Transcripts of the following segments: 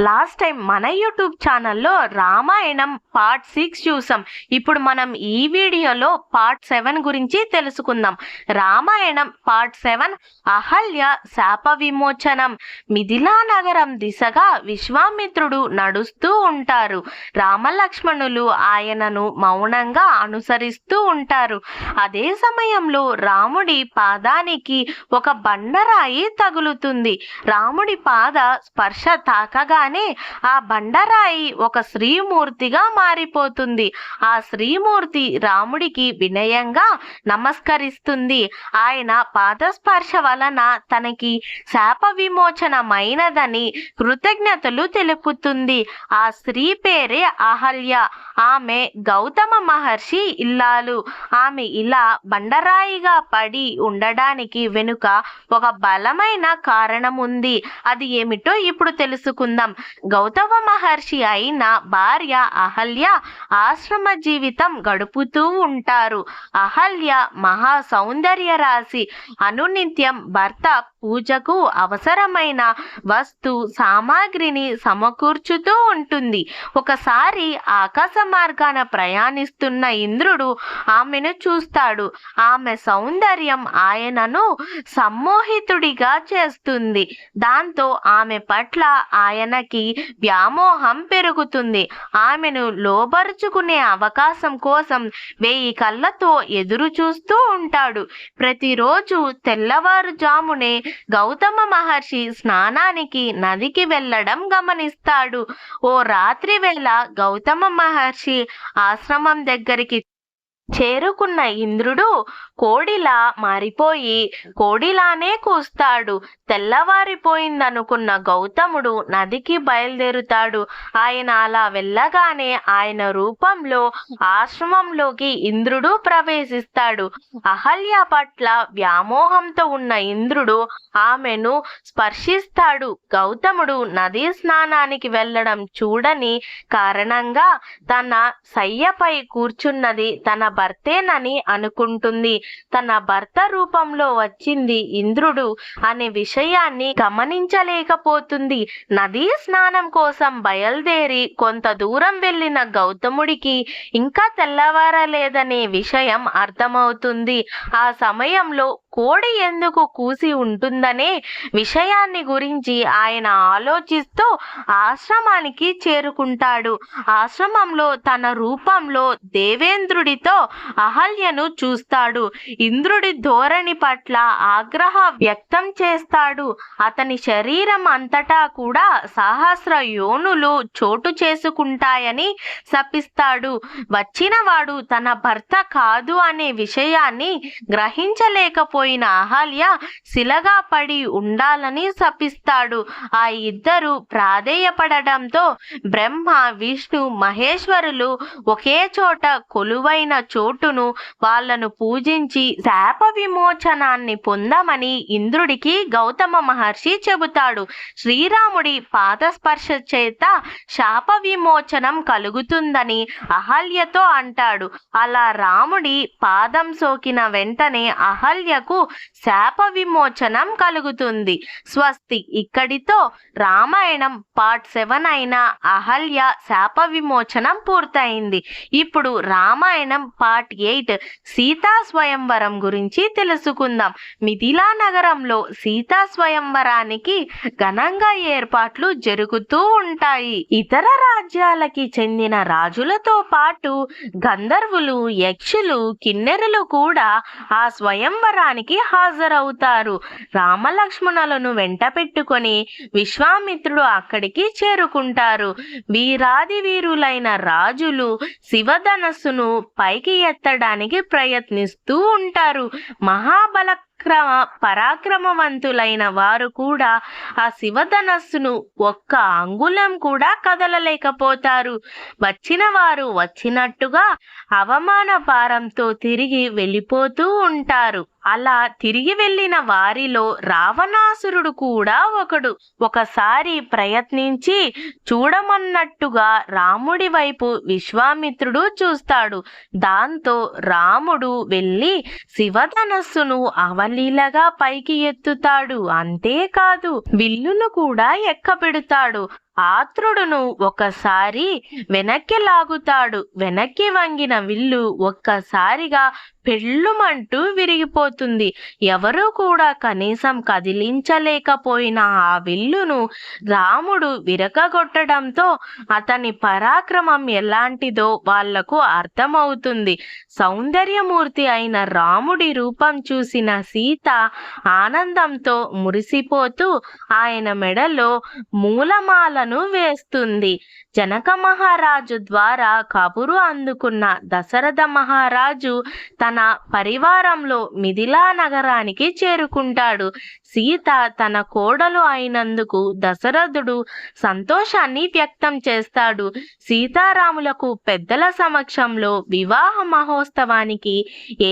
Last time మన YouTube ఛానల్లో Ramayanam part six చూసాం. ఇప్పుడు మనం ఈ వీడియోలో పార్ట్ సెవెన్ గురించి తెలుసుకుందాం. రామాయణం పార్ట్ సెవెన్ అహల్య శాప విమోచనం. మిథిలా నగరం దిశగా విశ్వామిత్రుడు నడుస్తూ ఉంటారు. రామలక్ష్మణులు ఆయనను మౌనంగా అనుసరిస్తూ ఉంటారు. అదే సమయంలో రాముడి పాదానికి ఒక బండరాయి తగులుతుంది. రాముడి పాద స్పర్శ తాకగా కానీ ఆ బండరాయి ఒక శ్రీమూర్తిగా మారిపోతుంది. ఆ శ్రీమూర్తి రాముడికి వినయంగా నమస్కరిస్తుంది. ఆయన పాదస్పర్శ వలన తనకి శాప విమోచనమైనదని కృతజ్ఞతలు తెలుపుతుంది. ఆ స్త్రీ పేరే అహల్య. ఆమె గౌతమ మహర్షి ఇల్లాలు. ఆమె ఇలా బండరాయిగా పడి ఉండడానికి వెనుక ఒక బలమైన కారణం ఉంది అది ఏమిటో ఇప్పుడు తెలుసుకుందాం. గౌతమ మహర్షి అయిన భార్య అహల్య ఆశ్రమ జీవితం గడుపుతూ ఉంటారు. అహల్య మహా సౌందర్య రాశి. అనునిత్యం భర్త పూజకు అవసరమైన వస్తు సామాగ్రిని సమకూర్చుతూ ఉంటుంది. ఒకసారి ఆకాశ మార్గాన ప్రయాణిస్తున్న ఇంద్రుడు ఆమెను చూస్తాడు. ఆమె సౌందర్యం ఆయనను సమ్మోహితుడిగా చేస్తుంది. దాంతో ఆమె పట్ల ఆయన ఆమెకి వ్యామోహం పెరుగుతుంది. ఆమెను లోబరుచుకునే అవకాశం కోసం వెయ్యి కళ్ళతో ఎదురు చూస్తూ ఉంటాడు. ప్రతిరోజు తెల్లవారుజామునే గౌతమ మహర్షి స్నానానికి నదికి వెళ్ళడం గమనిస్తాడు. ఓ రాత్రి వేళ గౌతమ మహర్షి ఆశ్రమం దగ్గరికి చేరుకున్న ఇంద్రుడు కోడిలా మారిపోయి కోడిలానే కూస్తాడు. తెల్లవారిపోయిందనుకున్న గౌతముడు నదికి బయలుదేరుతాడు. ఆయన అలా వెళ్ళగానే ఆయన రూపంలో ఆశ్రమంలోకి ఇంద్రుడు ప్రవేశిస్తాడు. అహల్య పట్ల వ్యామోహంతో ఉన్న ఇంద్రుడు ఆమెను స్పర్శిస్తాడు. గౌతముడు నదీ స్నానానికి వెళ్ళడం చూడని కారణంగా తన సయ్యపై కూర్చున్నది తన భర్తేనని అనుకుంటుంది. తన భర్త రూపంలో వచ్చింది ఇంద్రుడు అనే విషయాన్ని గమనించలేకపోతుంది. నదీ స్నానం కోసం బయలుదేరి కొంత దూరం వెళ్ళిన గౌతముడికి ఇంకా తెల్లవారలేదనే విషయం అర్థమవుతుంది. ఆ సమయంలో కోడి ఎందుకు కూసి ఉంటుందనే విషయాన్ని గురించి ఆయన ఆలోచిస్తూ ఆశ్రమానికి చేరుకుంటాడు. ఆశ్రమంలో తన రూపంలో దేవేంద్రుడితో అహల్యను చూస్తాడు. ఇంద్రుడి ధోరణి పట్ల ఆగ్రహ వ్యక్తం చేస్తాడు. అతని శరీరం అంతటా కూడా సహస్ర యోనులు చోటు చేసుకుంటాయని శపిస్తాడు. వచ్చినవాడు తన భర్త కాదు అనే విషయాన్ని గ్రహించలేకపోయిన అహల్య శిలగా పడి ఉండాలని శపిస్తాడు. ఆ ఇద్దరు ప్రాధేయపడడంతో బ్రహ్మ విష్ణు మహేశ్వరులు ఒకే చోట కొలువైన చోటును వాళ్ళను పూజించి శాప విమోచనాన్ని పొందమని ఇంద్రుడికి గౌతమ మహర్షి చెబుతాడు. శ్రీరాముడి పాదస్పర్శ చేత శాప విమోచనం కలుగుతుందని అహల్యతో అంటాడు. అలా రాముడి పాదం సోకిన వెంటనే అహల్యకు శాప విమోచనం కలుగుతుంది. స్వస్తి ఇక్కడితో రామాయణం పార్ట్ సెవెన్ అయిన అహల్య శాప విమోచనం పూర్తయింది. ఇప్పుడు రామాయణం పార్ట్ ఎయిట్ సీతా స్వయంవరం గురించి తెలుసుకుందాం. మిథిలా నగరంలో సీతా స్వయంవరానికి ఘనంగా ఏర్పాట్లు జరుగుతూ ఉంటాయి. ఇతర రాజ్యాలకి చెందిన రాజులతో పాటు గంధర్వులు యక్షులు కిన్నెరులు కూడా ఆ స్వయంవరానికి హాజరవుతారు. రామలక్ష్మణులను వెంట పెట్టుకొని విశ్వామిత్రుడు అక్కడికి చేరుకుంటారు. వీరాది వీరులైన రాజులు శివధనస్సును పైకి ఎత్తడానికి ప్రయత్నిస్తూ ఉంటారు. మహాబల క్రమ పరాక్రమవంతులైన వారు కూడా ఆ శివధనస్సును ఒక్క అంగుళం కూడా కదలలేకపోతారు. వచ్చిన వారు వచ్చినట్టుగా అవమాన భారంతో తిరిగి వెళ్ళిపోతూ ఉంటారు. అలా తిరిగి వెళ్ళిన వారిలో రావణాసురుడు కూడా ఒకడు. ఒకసారి ప్రయత్నించి చూడమన్నట్టుగా రాముడి వైపు విశ్వామిత్రుడు చూస్తాడు. దాంతో రాముడు వెళ్ళి శివధనస్సును అవలీలగా పైకి ఎత్తుతాడు. అంతేకాదు విల్లును కూడా ఎక్కబెడతాడు. ఆత్రుడును ఒకసారి వెనక్కి లాగుతాడు. వెనక్కి వంగిన విల్లు ఒక్కసారిగా పెళ్ళుమంటూ విరిగిపోతుంది. ఎవరూ కూడా కనీసం కదిలించలేకపోయిన ఆ విల్లును రాముడు విరగగొట్టడంతో అతని పరాక్రమం ఎలాంటిదో వాళ్ళకు అర్థమవుతుంది. సౌందర్యమూర్తి అయిన రాముడి రూపం చూసిన సీత ఆనందంతో మురిసిపోతూ ఆయన మెడలో వేస్తుంది. జనక మహారాజు ద్వారా కబురు అందుకున్న దశరథ మహారాజు తన పరివారంలో మిథిలా నగరానికి చేరుకుంటాడు. సీత తన కోడలు అయినందుకు దశరథుడు సంతోషాన్ని వ్యక్తం చేస్తాడు. సీతారాములకు పెద్దల సమక్షంలో వివాహ మహోత్సవానికి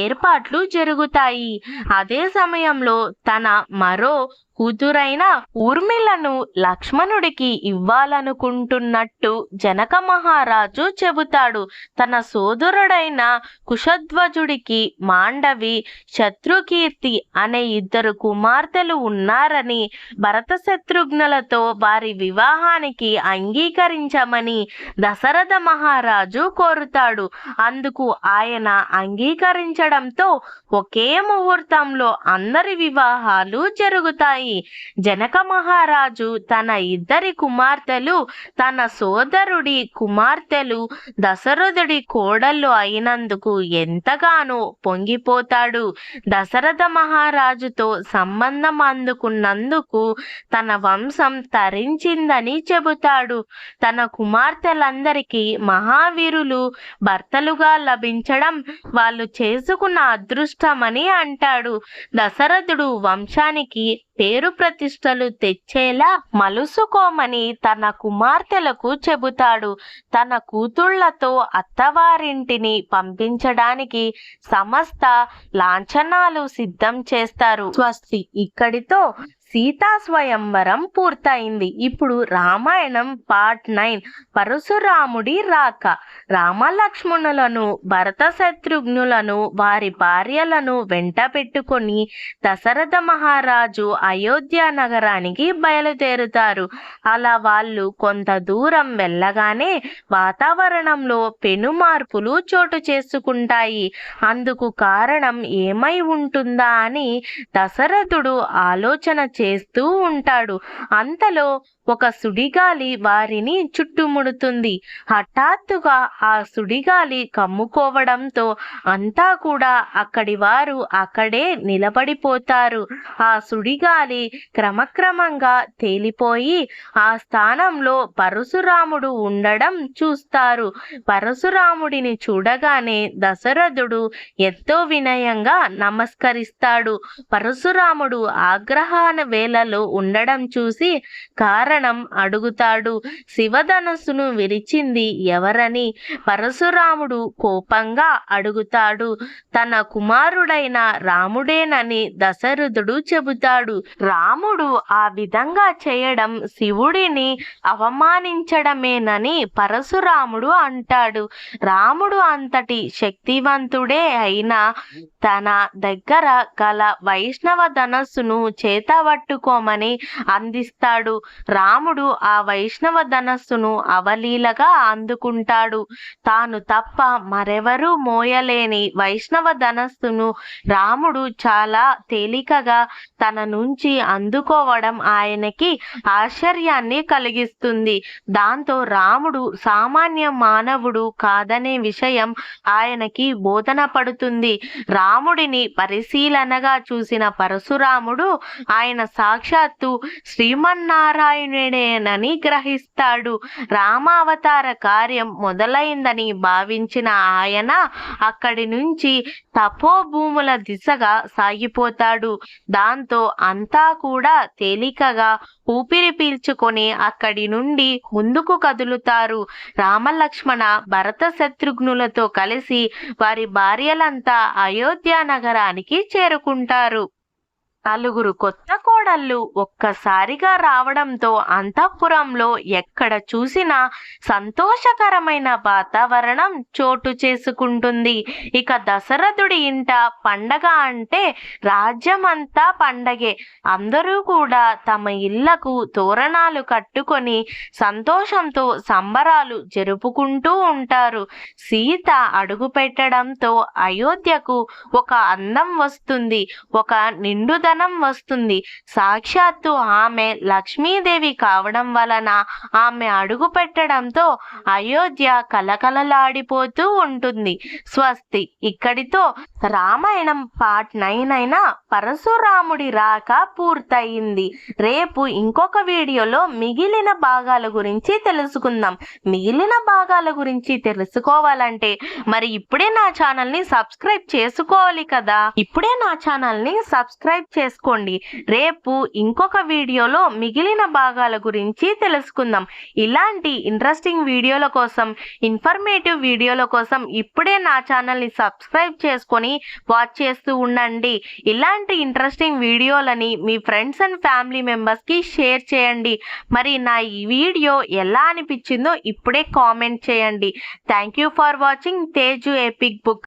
ఏర్పాట్లు జరుగుతాయి. అదే సమయంలో తన మరో కూతురైన ఊర్మిళను లక్ష్మణుడికి ఇవ్వాలనుకుంటున్నట్టు జనక మహారాజు చెబుతాడు. తన సోదరుడైన కుశధ్వజుడికి మాండవి శత్రుకీర్తి అనే ఇద్దరు కుమార్తెలు ఉన్నారని భరత శత్రుఘ్నులతో వారి వివాహానికి అంగీకరించమని దశరథ మహారాజు కోరుతాడు. అందుకు ఆయన అంగీకరించడంతో ఒకే ముహూర్తంలో అందరి వివాహాలు జరుగుతాయి. జనక మహారాజు తన ఇద్దరి కుమార్తెలు తన సోదరుడి కుమార్తెలు దశరథుడి కోడళ్ళు అయినందుకు ఎంతగానో పొంగిపోతాడు. దశరథ మహారాజుతో సంబంధం అందుకున్నందుకు తన వంశం తరించిందని చెబుతాడు. తన కుమార్తెలందరికీ మహావీరులు భర్తలుగా లభించడం వాళ్ళు చేసుకున్న అదృష్టమని అంటాడు. దశరథుడు వంశానికి పేరు ప్రతిష్టలు తెచ్చేలా మలుసుకోమని తన కుమార్తెలకు చెబుతాడు. తన కూతుళ్ళతో అత్తవారింటిని పంపించడానికి సమస్త లాంఛనాలు సిద్ధం చేస్తారు. స్వస్తి ఇక్కడితో సీతా స్వయంవరం పూర్తయింది. ఇప్పుడు రామాయణం పార్ట్ నైన్. పరశురాముడి రాక. రామలక్ష్మణులను భరత శత్రుఘ్నులను వారి భార్యలను వెంట పెట్టుకొని దశరథ మహారాజు అయోధ్య నగరానికి బయలుదేరుతారు. అలా వాళ్ళు కొంత దూరం వెళ్ళగానే వాతావరణంలో పెను మార్పులు చోటు చేసుకుంటాయి. అందుకు కారణం ఏమై ఉంటుందా అని దశరథుడు ఆలోచన చేస్తూ ఉంటాడు. అంతలో ఒక సుడిగాలి వారిని చుట్టుముడుతుంది. హఠాత్తుగా ఆ సుడిగాలి కమ్ముకోవడంతో అంతా కూడా అక్కడి వారు అక్కడే నిలబడిపోతారు. ఆ సుడిగాలి క్రమక్రమంగా తేలిపోయి ఆ స్థానంలో పరశురాముడు ఉండడం చూస్తారు. పరశురాముడిని చూడగానే దశరథుడు ఎంతో వినయంగా నమస్కరిస్తాడు. పరశురాముడు ఆగ్రహాన వేళలో ఉండడం చూసి కారణం అడుగుతాడు. శివధనస్సును విరిచింది ఎవరని పరశురాముడు కోపంగా అడుగుతాడు. తన కుమారుడైన రాముడేనని దశరథుడు చెబుతాడు. రాముడు ఆ విధంగా చేయడం శివుడిని అవమానించడమేనని పరశురాముడు అంటాడు. రాముడు అంతటి శక్తివంతుడే అయినా తన దగ్గర గల వైష్ణవ ధనస్సును చేతబట్టుకోమని అందిస్తాడు. రాముడు ఆ వైష్ణవ ధనస్సును అవలీలగా అందుకుంటాడు. తాను తప్ప మరెవరూ మోయలేని వైష్ణవ ధనస్సును రాముడు చాలా తేలికగా తన నుంచి అందుకోవడం ఆయనకి ఆశ్చర్యాన్ని కలిగిస్తుంది. దాంతో రాముడు సామాన్య మానవుడు కాదనే విషయం ఆయనకి బోధన పడుతుంది. రాముడిని పరిశీలనగా చూసిన పరశురాముడు ఆయన సాక్షాత్తు శ్రీమన్నారాయణ శ్రీమన్నారాయణుడేనని గ్రహిస్తాడు. రామావతార కార్యం మొదలైందని భావించిన ఆయన అక్కడి నుంచి తపోభూముల దిశగా సాగిపోతాడు. దాంతో అంతా కూడా తేలికగా ఊపిరి పీల్చుకొని అక్కడి నుండి ముందుకు కదులుతారు. రామలక్ష్మణ భరత శత్రుఘ్నులతో కలిసి వారి భార్యలంతా అయోధ్య నగరానికి చేరుకుంటారు. నలుగురు కొత్త కోడళ్ళు ఒక్కసారిగా రావడంతో అంతఃపురంలో ఎక్కడ చూసినా సంతోషకరమైన వాతావరణం చోటు చేసుకుంటుంది. ఇక దశరథుడి ఇంట పండగ అంటే రాజ్యమంతా పండగే. అందరూ కూడా తమ ఇళ్ళకు తోరణాలు కట్టుకొని సంతోషంతో సంబరాలు జరుపుకుంటూ ఉంటారు. సీత అడుగు పెట్టడంతో అయోధ్యకు ఒక అందం వస్తుంది. ఒక ధనం వస్తుంది. సాక్షాత్తు ఆమె లక్ష్మీదేవి కావడం వలన ఆమె అడుగు పెట్టడంతో అయోధ్య కలకలలాడిపోతూ ఉంటుంది. స్వస్తి ఇక్కడితో రామాయణం పార్ట్ నైన్ అయిన పరశురాముడి రాక పూర్తయింది. రేపు ఇంకొక వీడియోలో మిగిలిన భాగాల గురించి తెలుసుకుందాం. మిగిలిన భాగాల గురించి తెలుసుకోవాలంటే మరి ఇప్పుడే నా ఛానల్ని సబ్స్క్రైబ్ చేసుకోవాలి కదా? ఇప్పుడే నా ఛానల్ని సబ్స్క్రైబ్ చేసుకోండి. రేపు ఇంకొక వీడియోలో మిగిలిన భాగాల గురించి తెలుసుకుందాం. ఇలాంటి ఇంట్రెస్టింగ్ వీడియోల కోసం ఇన్ఫర్మేటివ్ వీడియోల కోసం ఇప్పుడే నా ఛానల్ని సబ్స్క్రైబ్ చేసుకొని వాచ్ చేస్తూ ఉండండి. ఇలాంటి ఇంట్రెస్టింగ్ వీడియోలని మీ ఫ్రెండ్స్ అండ్ ఫ్యామిలీ మెంబర్స్కి షేర్ చేయండి. మరి నా ఈ వీడియో ఎలా అనిపించిందో ఇప్పుడే కామెంట్ చేయండి. Thank you for watching Teju epic book